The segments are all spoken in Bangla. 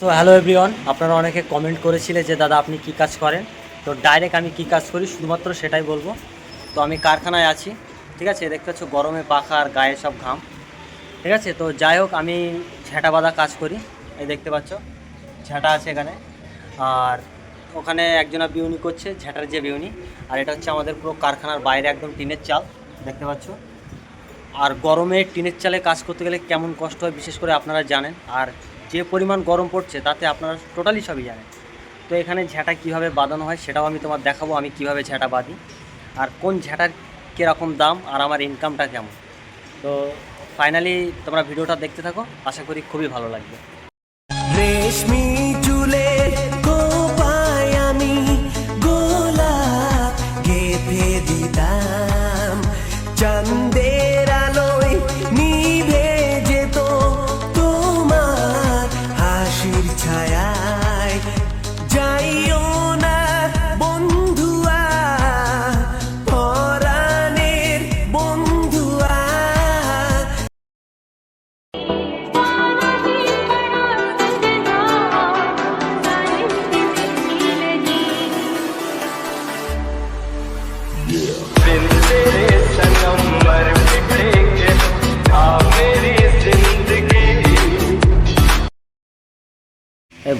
তো হ্যালো এভরিওয়ান আপনারা অনেকে কমেন্ট করেছিলে যে, দাদা, আপনি কি কাজ করেন? তো ডাইরেক্ট আমি কি কাজ করি, শুধুমাত্র সেটাই বলব। তো আমি কারখানায় আছি, ঠিক আছে? দেখতে পাচ্ছ, গরমে পাখা আর গায়ে সব ঘাম, ঠিক আছে? তো যাই হোক, আমি ঝেঁটা বাঁধা কাজ করি। এই দেখতে পাচ্ছ, ঝেঁটা আছে এখানে। আর ওখানে একজনা বিউনি করছে, ঝেঁটার যে বিউনি। আর এটা হচ্ছে আমাদের পুরো কারখানার বাইরে একদম টিনের চাল, দেখতে পাচ্ছ? আর গরমে টিনের চালে কাজ করতে গেলে কেমন কষ্ট হয়, বিশেষ করে আপনারা জানেন। আর যে পরিমাণ গরম পড়ছে তাতে আপনারা টোটালি সবই জানেন। তো এখানে ঝ্যাঁটা কীভাবে বাঁধানো হয় সেটাও আমি তোমার দেখাবো, আমি কীভাবে ঝ্যাঁটা বাঁধি আর কোন ঝ্যাঁটার কীরকম দাম আর আমার ইনকামটা কেমন। তো ফাইনালি তোমরা ভিডিওটা দেখতে থাকো, আশা করি খুবই ভালো লাগবে। রেশমি চুলে আমি দিতাম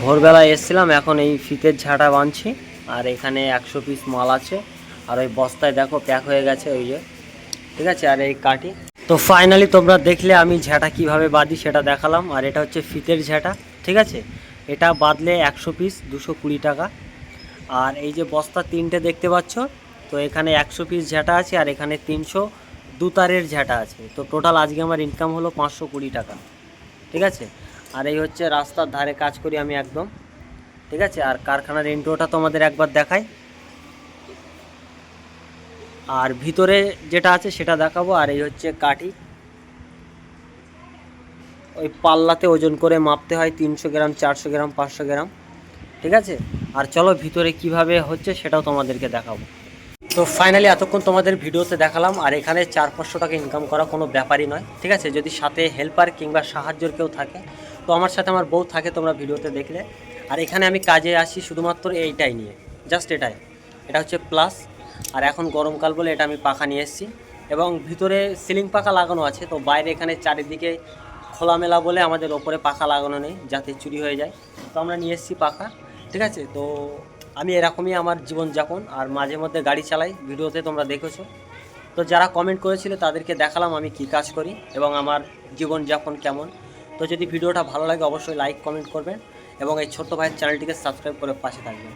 ভোরবেলায় এসেছিলাম, এখন এই ফিতের ঝাঁটা বাঁধছি, আর এখানে একশো পিস মাল আছে। আর ওই বস্তায় দেখো প্যাক হয়ে গেছে ওই যে। ঠিক আছে, আর এই কাটি তো ফাইনালি তোমরা দেখলে আমি ঝাঁটা কীভাবে বাঁধি সেটা দেখালাম, আর এটা হচ্ছে ফিতের ঝাঁটা। ঠিক আছে? এটা বাঁধলে একশো পিস দুশো কুড়ি টাকা। আর এই যে বস্তা তিনটে দেখতে পাচ্ছ তো এখানে একশো পিস ঝাঁটা আছে আর এখানে তিনশো দুতারের ঝাঁটা আছে। তো টোটাল আজকে আমার ইনকাম হলো পাঁচশো কুড়ি টাকা। ঠিক আছে? আর এই হচ্ছে রাস্তার ধারে কাজ করি আমি একদম। ঠিক আছে? আর কারখানার ইন্ট্রোটা তোমাদের একবার দেখাই। আর ভিতরে যেটা আছে সেটা দেখাবো। আর এই হচ্ছে কাঠি। ওই পাল্লাতে ওজন করে মাপতে হয় তিনশো গ্রাম, চারশো গ্রাম, পাঁচশো গ্রাম। ঠিক আছে? আর চলো ভিতরে কীভাবে হচ্ছে সেটাও তোমাদেরকে দেখাবো। তো ফাইনালি এতক্ষণ তোমাদের ভিডিওতে দেখালাম, আর এখানে চার পাঁচশো টাকা ইনকাম করা কোনো ব্যাপারই নয়, ঠিক আছে? যদি সাথে হেল্পার কিংবা সাহায্যের কেউ থাকে, তো আমার সাথে আমার বউ থাকে তোমরা ভিডিওতে দেখলে। আর এখানে আমি কাজে আসি শুধুমাত্র এইটাই নিয়ে জাস্ট এটাই। এটা হচ্ছে প্লাস আর এখন গরমকাল বলে এটা আমি পাখা নিয়ে এসেছি। এবং ভিতরে সিলিং পাখা লাগানো আছে, তো বাইরে এখানে চারিদিকে খোলামেলা বলে আমাদের ওপরে পাখা লাগানো নেই, যাতে চুরি হয়ে যায়। তো আমরা নিয়ে এসেছি পাখা, ঠিক আছে? তো আমি এরকমই আমার জীবনযাপন আর মাঝে মধ্যে গাড়ি চালাই, ভিডিওতে তোমরা দেখেছ। তো যারা কমেন্ট করেছিল তাদেরকে দেখালাম আমি কি কাজ করি এবং আমার জীবনযাপন কেমন। তো যদি ভিডিওটা ভালো লাগে অবশ্যই লাইক কমেন্ট করবেন এবং এই ছোট্ট ভাইয়ের চ্যানেলটিকে সাবস্ক্রাইব করে পাশে থাকবেন।